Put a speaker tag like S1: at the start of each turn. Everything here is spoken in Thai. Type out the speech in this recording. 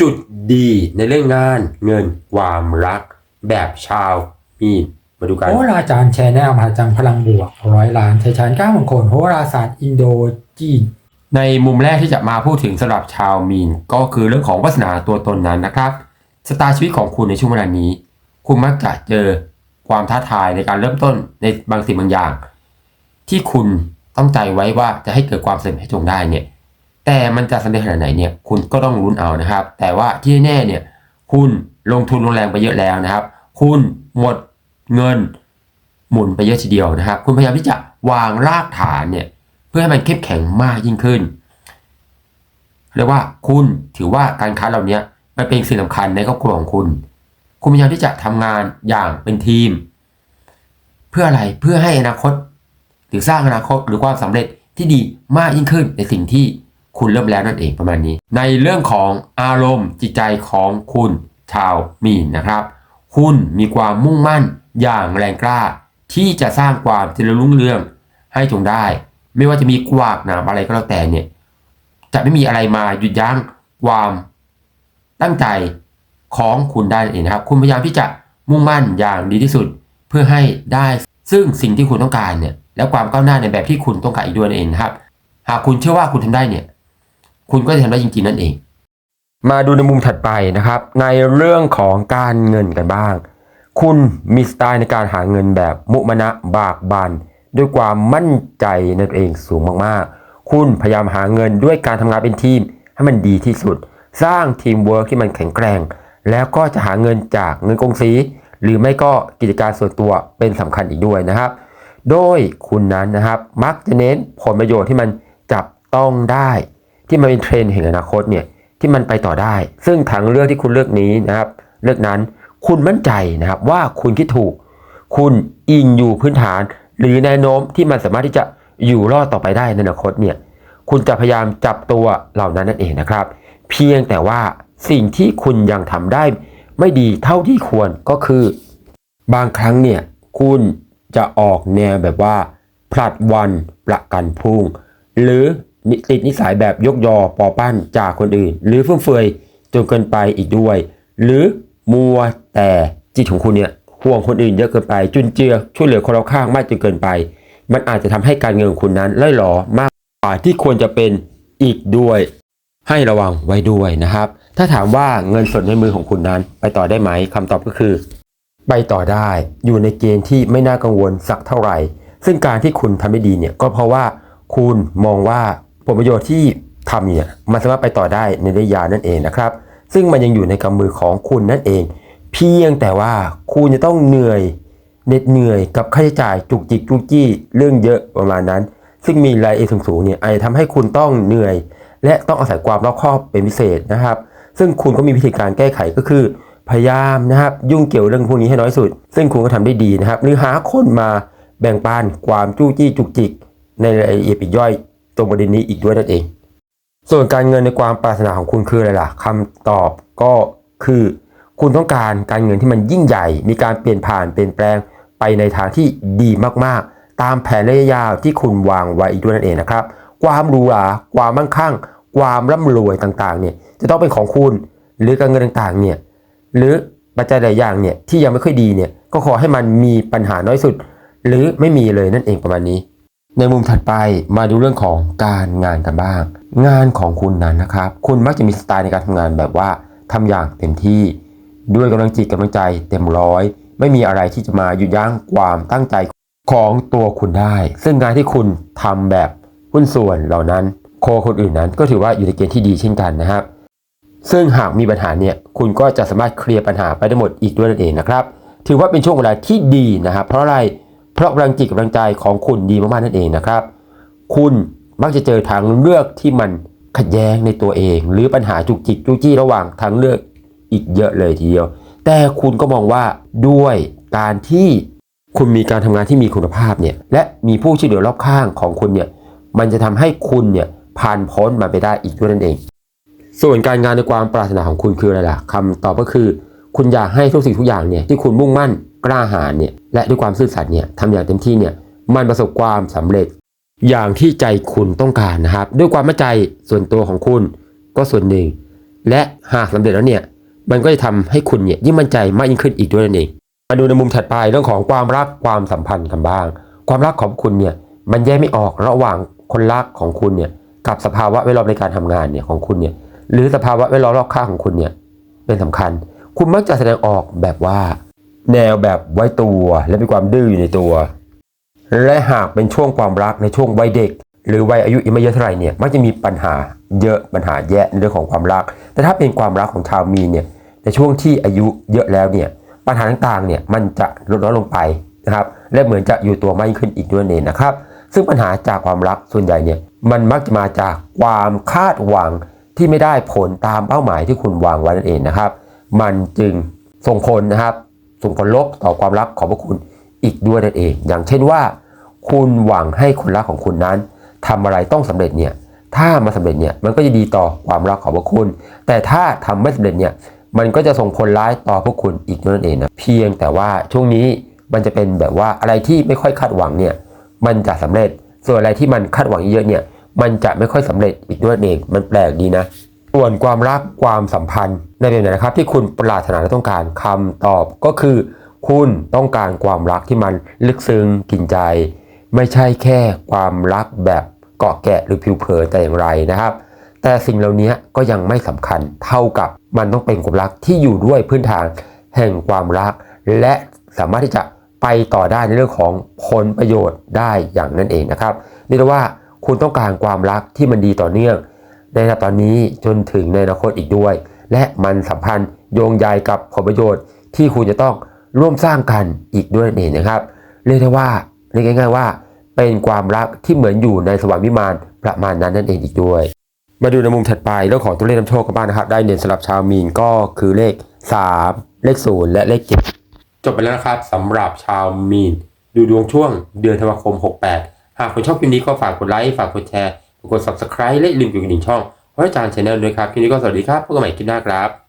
S1: จุดดีในเรื่องงานเงินความรัก แบบชาวมีนมาดูกัน
S2: โหราจารย์แชร์แนวมหาจังพลังบวกร้อยล้านชัยชานก้ามงคลโหราศาสตร์อินโดจีน
S1: ในมุมแรกที่จะมาพูดถึงสำหรับชาวมีน ก็คือเรื่องของวาสนาตัวตนนั้นนะครับสตาร์ชีวิตของคุณในช่วงเวลานี้ คุณมักจะเจอความท้าทายในการเริ่มต้นในบางสิ่งบางอย่าง ที่คุณต้องใจไว้ว่าจะให้เกิดความสำเร็จให้จงได้เนี่ย แต่มันจะสำเร็จขนาดไหนเนี่ยคุณก็ต้องลุ้นเอานะครับ แต่ว่าที่แน่เนี่ยคุณลงทุนลงแรงไปเยอะแล้วนะครับ คุณหมดเงินหมุนไปเยอะทีเดียวนะครับ คุณพยายามที่จะวางรากฐานเนี่ยเพื่อให้มันเข้มแข็งมากยิ่งขึ้นเรียกว่าคุณถือว่าการค้าเหล่านี้มันเป็นสิ่งสำคัญในครอบครัวของคุณ คุณพยายามที่จะทำงานอย่างเป็นทีม เพื่ออะไรเพื่อให้อนาคต หรือสร้างอนาคตหรือความสำเร็จที่ดีมากยิ่งขึ้นในสิ่งที่ คุณเริ่มแล้วนั่นเองประมาณนี้ ในเรื่องของอารมณ์จิตใจของคุณชาวมีนนะครับ คุณมีความมุ่งมั่นอย่างแรงกล้า ที่จะสร้างความเจริญรุ่งเรืองให้จงได้ ไม่ว่าจะมีกวากหนามอะไรก็แล้วแต่เนี่ยจะไม่มีอะไรมาหยุดยั้งความตั้งใจของคุณได้เองนะครับ คุณพยายามที่จะมุ่งมั่นอย่างดีที่สุดเพื่อให้ได้ซึ่งสิ่งที่คุณต้องการเนี่ยแล้วความก้าวหน้าในแบบที่คุณต้องการอีกด้วยเองนะครับ หากคุณเชื่อว่าคุณทำได้เนี่ย คุณก็จะทำได้จริงๆนั่นเอง มาดูในมุมถัดไปนะครับ ในเรื่องของการเงินกันบ้าง คุณมีสไตล์ในการหาเงินแบบมุมนะบากบันด้วยความมั่นใจในตัวเองสูงมากๆ คุณพยายามหาเงินด้วยการทำงานเป็นทีม ให้มันดีที่สุด สร้างทีมเวิร์กที่มันแข็งแกร่ง แล้วก็จะหาเงินจากเงินกองสี หรือไม่ก็กิจการส่วนตัวเป็นสำคัญอีกด้วยนะครับ โดยคุณนั้นนะครับ มักจะเน้นผลประโยชน์ที่มันจับต้องได้ ที่มันเป็นเทรนด์แห่งอนาคตเนี่ยที่มันไปต่อได้ ซึ่งทางเลือกที่คุณเลือกนี้นะครับเลือกนั้นคุณมั่นใจนะครับว่าคุณคิดถูก คุณอิงอยู่พื้นฐาน หรือแนวโน้มที่มันสามารถที่จะอยู่รอดต่อไปได้ในอนาคตเนี่ยคุณจะพยายามจับตัวเหล่านั้นนั่นเองนะครับ เพียงแต่ว่าสิ่งที่คุณยังทำได้ไม่ดีเท่าที่ควรก็คือ บางครั้งเนี่ยคุณจะออกแนวแบบว่า ผลัดวันประกันพรุ่ง หรือ ติดนิสัยแบบยกยอปอปั้นจากคนอื่น หรือฟุ่มเฟือยจนเกินไปอีกด้วย หรือมัวแต่จิตของคุณเนี่ยห่วงคนอื่นเยอะเกินไป จุนเจือช่วยเหลือคนรอบข้างมากจนเกินไป มันอาจจะทำให้การเงินของคุณนั้นล่อยหลอมากกว่าที่ควรจะเป็นอีกด้วย ให้ระวังไว้ด้วยนะครับ ถ้าถามว่าเงินสดในมือของคุณนั้น ไปต่อได้ไหมคำตอบก็คือ ไปต่อได้อยู่ในเกณฑ์ที่ไม่น่ากังวลสักเท่าไหร่ ซึ่งการที่คุณทำไม่ดีเนี่ยก็เพราะว่าคุณมองว่า ผลประโยชน์ที่ทำเนี่ยมันสามารถไปต่อได้ในระยะนั่นเองนะครับ ซึ่งมันยังอยู่ในกำมือของคุณนั่นเอง เพียงแต่ว่าคุณจะต้องเหนื่อยเหน็ดเหนื่อยกับค่าใช้จ่ายจุกจิกจุกจี้เรื่องเยอะประมาณนั้น ซึ่งมีรายละเอียดสูงๆเนี่ยอาจจะทำให้คุณต้องเหนื่อย และต้องอาศัยความรอบคอบเป็นพิเศษนะครับ ซึ่งคุณก็มีวิธีการแก้ไขก็คือ พยายามนะครับยุ่งเกี่ยวเรื่องพวกนี้ให้น้อยสุด ซึ่งคุณก็ทำได้ดีนะครับ หรือหาคนมาแบ่งปันความจู้จี้จุกจิกในรายละเอียดปีกย่อย ตรงประเด็นนี้อีกด้วยนั่นเอง ส่วนการเงินในความปรารถนาของคุณคืออะไรล่ะคำตอบก็คือคุณต้องการการเงินที่มันยิ่งใหญ่ มีการเปลี่ยนผ่านเปลี่ยนแปลงไปในทางที่ดีมากๆ ตามแผนระยะยาวที่คุณวางไว้อีกด้วยนั่นเองนะครับ ความหรูหราความมั่งคั่ง ความร่ำรวยต่างๆเนี่ยจะต้องเป็นของคุณ หรือการเงินต่างๆเนี่ยหรือปัจจัยหลายอย่างเนี่ยที่ยังไม่ค่อยดีเนี่ยก็ขอให้มันมีปัญหาน้อยสุด หรือไม่มีเลยนั่นเองประมาณนี้ ในมุมถัดไปมาดูเรื่องของการงานกันบ้าง งานของคุณนั้นนะครับ คุณมักจะมีสไตล์ในการทำงานแบบว่าทำอย่างเต็มที่ ด้วยกำลังจิตกำลังใจเต็มร้อย ไม่มีอะไรที่จะมาหยุดยั้งความตั้งใจของตัวคุณได้ ซึ่งงานที่คุณทำแบบหุ้นส่วนเหล่านั้น โคคนอื่นนั้นก็ถือว่าอยู่ในเกณฑ์ที่ดีเช่นกันนะครับ ซึ่งหากมีปัญหาเนี่ยคุณก็จะสามารถเคลียร์ปัญหาไปได้หมดอีกด้วยนั่นเองนะครับ ถือว่าเป็นช่วงเวลาที่ดีนะครับ เพราะอะไร เพราะกำลังจิตกำลังใจของคุณดีมากๆนั่นเองนะครับ คุณมักจะเจอทางเลือกที่มันขัดแย้งในตัวเอง หรือปัญหาจุกจิกจุกจี้ระหว่างทางเลือกอีกเยอะเลยทีเดียว แต่คุณก็มองว่าด้วยการที่คุณมีการทำงานที่มีคุณภาพเนี่ยและมีผู้ช่วยเหลือรอบข้างของคุณเนี่ยมันจะทำให้คุณเนี่ยผ่านพ้นมาไปได้อีกด้วยนั่นเอง ส่วนการงานในความปรารถนาของคุณคืออะไรล่ะคำตอบก็คือ คุณอยากให้ทุกสิ่งทุกอย่างเนี่ยที่คุณมุ่งมั่นกล้าหาญเนี่ยและด้วยความซื่อสัตย์เนี่ยทำอย่างเต็มที่เนี่ยมันประสบความสำเร็จ อย่างที่ใจคุณต้องการนะครับ ด้วยความมั่นใจส่วนตัวของคุณก็ส่วนหนึ่ง และหากสำเร็จแล้วเนี่ยมันก็จะทำให้คุณเนี่ยยิ่งมั่นใจมากยิ่งขึ้นอีกด้วยนั่นเองมาดูในมุมถัดไปเรื่องของความรักความสัมพันธ์กันบ้าง ความรักของคุณเนี่ยมันแยกไม่ออกระหว่างคนรักของคุณเนี่ยกับสภาวะแวดล้อมในการทำงานเนี่ยของคุณเนี่ยหรือสภาวะแวดล้อมรอบข้างของคุณเนี่ยเป็นสำคัญ คุณมักจะแสดงออกแบบว่า แนวแบบไว้ตัวและมีความดื้ออยู่ในตัว และหากเป็นช่วงความรักในช่วงวัยเด็ก หรือวัยอายุยังไม่เยอะเท่าไหร่เนี่ยมักจะมีปัญหาเยอะปัญหาแยะในเรื่องของความรัก แต่ถ้าเป็นความรักของชาวมีเนี่ยในช่วงที่อายุเยอะแล้วเนี่ยปัญหาต่างๆเนี่ยมันจะลดน้อยลงไปนะครับและเหมือนจะอยู่ตัวมากขึ้นอีกด้วยนั่นเองนะครับ ซึ่งปัญหาจากความรักส่วนใหญ่เนี่ยมันมักจะมาจากความคาดหวังที่ไม่ได้ผลตามเป้าหมายที่คุณวางไว้นั่นเองนะครับ มันจึงส่งผลนะครับ ส่งผลลบต่อความรักของพวกคุณอีกด้วยนั่นเอง อย่างเช่นว่า คุณหวังให้คนรักของคุณนั้นทำอะไรต้องสำเร็จเนี่ย ถ้ามาสำเร็จเนี่ยมันก็จะดีต่อความรักของพวกคุณ แต่ถ้าทำไม่สำเร็จเนี่ยมันก็จะส่งผลร้ายต่อพวกคุณอีกด้วยนั่นเองนะเพียงแต่ว่าช่วงนี้มันจะเป็นแบบว่าอะไรที่ไม่ค่อยคาดหวังเนี่ยมันจะสำเร็จส่วนอะไรที่มันคาดหวังเยอะเนี่ยมันจะไม่ค่อยสำเร็จอีกด้วยนั่นเองมันแปลกดีนะ ส่วนความรักความสัมพันธ์ในแบบไหนนะครับ ที่คุณปรารถนาและต้องการคำตอบก็คือ คุณต้องการความรักที่มันลึกซึ้งกินใจ ไม่ใช่แค่ความรักแบบเกาะแกะหรือผิวเผินแต่อย่างไรนะครับ แต่สิ่งเหล่านี้ก็ยังไม่สำคัญเท่ากับมันต้องเป็นความรักที่อยู่ด้วยพื้นฐานแห่งความรัก และสามารถที่จะไปต่อได้ในเรื่องของผลประโยชน์ได้อย่างนั้นเองนะครับนี่เรียกว่าคุณต้องการความรักที่มันดีต่อเนื่อง ในระดับตอนนี้จนถึงในอนาคตอีกด้วย และมันสัมพันธ์โยงใยกับผลประโยชน์ ที่คุณจะต้องร่วมสร้างกันอีกด้วยนั่นเองนะครับ เรียกได้ว่าเรียกง่าย ๆว่า เป็นความรักที่เหมือนอยู่ในสวรรค์วิมานประมาณนั้นนั่นเองอีกด้วย มาดูในมุมถัดไปเรื่องของตัวเลขนำโชคกันบ้างนะครับ ได้เด่นสำหรับชาวมีนก็คือเลข 3 เลข 0 และเลข 7 จบไปแล้วนะครับสำหรับชาวมีน ดูดวงช่วงเดือนธันวาคม 68 หากคุณชอบคลิปนี้ก็ฝากกดไลค์ฝากกดแชร์ กด subscribe และลืมกดกระดิ่งช่องเพราะอาจารย์ชาแนลด้วยครับคลิปนี้ก็สวัสดีครับพบกันใหม่คลิปหน้าครับ